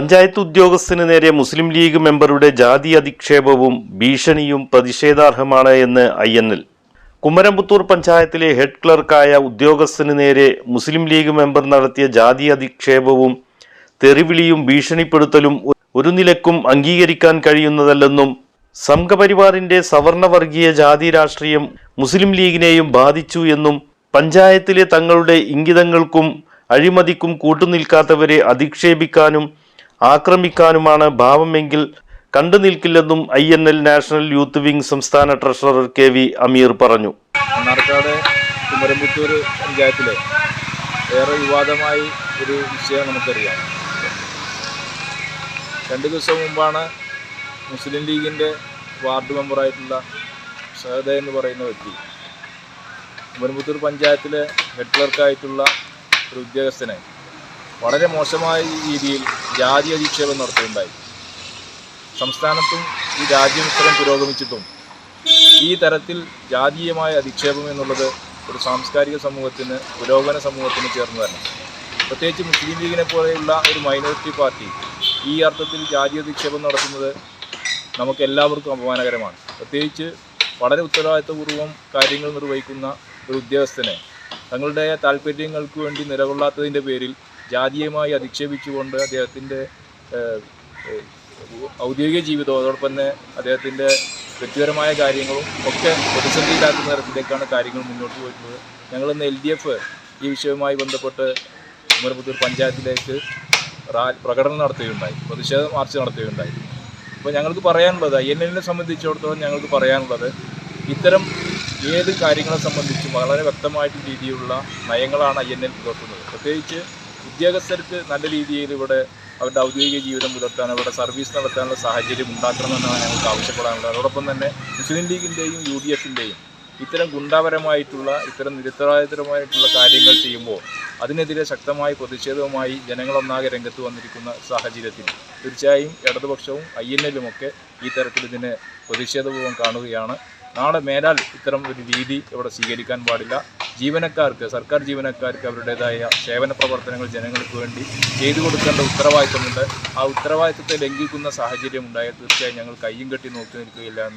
പഞ്ചായത്ത് ഉദ്യോഗസ്ഥന് നേരെ മുസ്ലിം ലീഗ് മെമ്പറുടെ ജാതി അധിക്ഷേപവും ഭീഷണിയും പ്രതിഷേധാർഹമാണ് എന്ന് ഐ എൻ എൽ. കുമരംപുത്തൂർ പഞ്ചായത്തിലെ ഹെഡ് ക്ലർക്കായ ഉദ്യോഗസ്ഥന് നേരെ മുസ്ലിം ലീഗ് മെമ്പർ നടത്തിയ ജാതി അധിക്ഷേപവും തെറിവിളിയും ഭീഷണിപ്പെടുത്തലും ഒരു നിലക്കും അംഗീകരിക്കാൻ കഴിയുന്നതല്ലെന്നും സംഘപരിവാറിന്റെ സവർണവർഗീയ ജാതി രാഷ്ട്രീയം മുസ്ലിം ലീഗിനെയും ബാധിച്ചു എന്നും പഞ്ചായത്തിലെ തങ്ങളുടെ ഇംഗിതങ്ങൾക്കും അഴിമതിക്കും കൂട്ടുനിൽക്കാത്തവരെ അധിക്ഷേപിക്കാനും ആക്രമിക്കാനുമാണ് ഭാവമെങ്കിൽ കണ്ടു നിൽക്കില്ലെന്നും I N L national youth wing സംസ്ഥാന ട്രഷറർ കെ വി അമീർ പറഞ്ഞു. കുമരമ്പത്തൂർ പഞ്ചായത്തിലെ ഏറെ വിവാദമായി ഒരു വിഷയം നമുക്കറിയാം. രണ്ട് ദിവസം മുമ്പാണ് മുസ്ലിം ലീഗിന്റെ വാർഡ് മെമ്പറായിട്ടുള്ള സഹദ എന്ന് പറയുന്ന വ്യക്തി കുമരമ്പത്തൂർ പഞ്ചായത്തിലെ ഹെഡ് ക്ലർക്കായിട്ടുള്ള ഒരു ഉദ്യോഗസ്ഥനെ വളരെ മോശമായ രീതിയിൽ ജാതി അധിക്ഷേപം നടത്തുകയുണ്ടായി. സംസ്ഥാനത്തും ഈ രാജ്യവിസ്തരം പുരോഗമിച്ചിട്ടും ഈ തരത്തിൽ ജാതീയമായ അധിക്ഷേപം എന്നുള്ളത് ഒരു സാംസ്കാരിക സമൂഹത്തിന് പുരോഗമന സമൂഹത്തിന് ചേർന്നതല്ല. പ്രത്യേകിച്ച് മുസ്ലിം ലീഗിനെ പോലെയുള്ള ഒരു മൈനോറിറ്റി പാർട്ടി ഈ അർത്ഥത്തിൽ ജാതി അധിക്ഷേപം നടത്തുന്നത് നമുക്ക് എല്ലാവർക്കും അപമാനകരമാണ്. പ്രത്യേകിച്ച് വളരെ ഉത്തരവാദിത്വപൂർവം കാര്യങ്ങൾ നിർവഹിക്കുന്ന ഒരു ഉദ്യോഗസ്ഥനെ തങ്ങളുടെ താല്പര്യങ്ങൾക്ക് വേണ്ടി നിലകൊള്ളാത്തതിന്റെ പേരിൽ ജാതീയമായി അധിക്ഷേപിച്ചുകൊണ്ട് അദ്ദേഹത്തിന്റെ ഔദ്യോഗിക ജീവിതവും അതോടൊപ്പം തന്നെ അദ്ദേഹത്തിന്റെ വ്യക്തിപരമായ കാര്യങ്ങളും ഒക്കെ പ്രതിസന്ധിയിലാക്കുന്ന തരത്തിലേക്കാണ് കാര്യങ്ങൾ മുന്നോട്ട് പോയിട്ടുള്ളത്. ഞങ്ങളിന്ന് എൽ ഡി എഫ് ഈ വിഷയവുമായി ബന്ധപ്പെട്ട് കുമരപുത്തൂർ പഞ്ചായത്തിലേക്ക് പ്രകടനം നടത്തുകയുണ്ടായി പ്രതിഷേധ മാർച്ച് നടത്തുകയുണ്ടായി. അപ്പോൾ ഞങ്ങൾക്ക് പറയാനുള്ളത് ഐ എൻ എല്ലിനെ സംബന്ധിച്ചിടത്തോളം ഞങ്ങൾക്ക് പറയാനുള്ളത് ഇത്തരം ഏത് കാര്യങ്ങളെ സംബന്ധിച്ചും വളരെ വ്യക്തമായിട്ട് രീതിയിലുള്ള നയങ്ങളാണ് ഐ എൻ എൽ പുലർത്തുന്നത്. പ്രത്യേകിച്ച് ഉദ്യോഗസ്ഥർക്ക് നല്ല രീതിയിൽ ഇവിടെ അവരുടെ ഔദ്യോഗിക ജീവിതം പുലർത്താൻ അവരുടെ സർവീസ് നടത്താനുള്ള സാഹചര്യം ഉണ്ടാക്കണമെന്നാണ് ഞങ്ങൾക്ക് ആവശ്യപ്പെടാനുള്ളത്. അതോടൊപ്പം തന്നെ മുസ്ലിം ലീഗിന്റെയും യു ഡി എഫിന്റെയും ഇത്തരം ഗുണ്ടാപരമായിട്ടുള്ള ഇത്തരം നിരുത്തരവാദിത്തരമായിട്ടുള്ള കാര്യങ്ങൾ ചെയ്യുമ്പോൾ അതിനെതിരെ ശക്തമായ പ്രതിഷേധവുമായി ജനങ്ങളൊന്നാകെ രംഗത്ത് വന്നിരിക്കുന്ന സാഹചര്യത്തിൽ തീർച്ചയായും ഇടതുപക്ഷവും ഐ എൻ എല്ലുമൊക്കെ ഈ തരത്തിൽ ഇതിനെ പ്രതിഷേധപൂർവം കാണുകയാണ്. നാളെ മേലാൽ ഇത്തരം ഒരു രീതി ഇവിടെ സ്വീകരിക്കാൻ പാടില്ല. ജീവനക്കാർക്ക് സർക്കാർ ജീവനക്കാർക്ക് അവരുടേതായ സേവന പ്രവർത്തനങ്ങൾ ജനങ്ങൾക്ക് വേണ്ടി ചെയ്തു കൊടുക്കേണ്ട ഉത്തരവാദിത്തമുണ്ട്. ആ ഉത്തരവാദിത്തത്തെ ലംഘിക്കുന്ന സാഹചര്യം ഉണ്ടായാൽ തീർച്ചയായും ഞങ്ങൾ കയ്യും കെട്ടി നോക്കി നിൽക്കുകയില്ല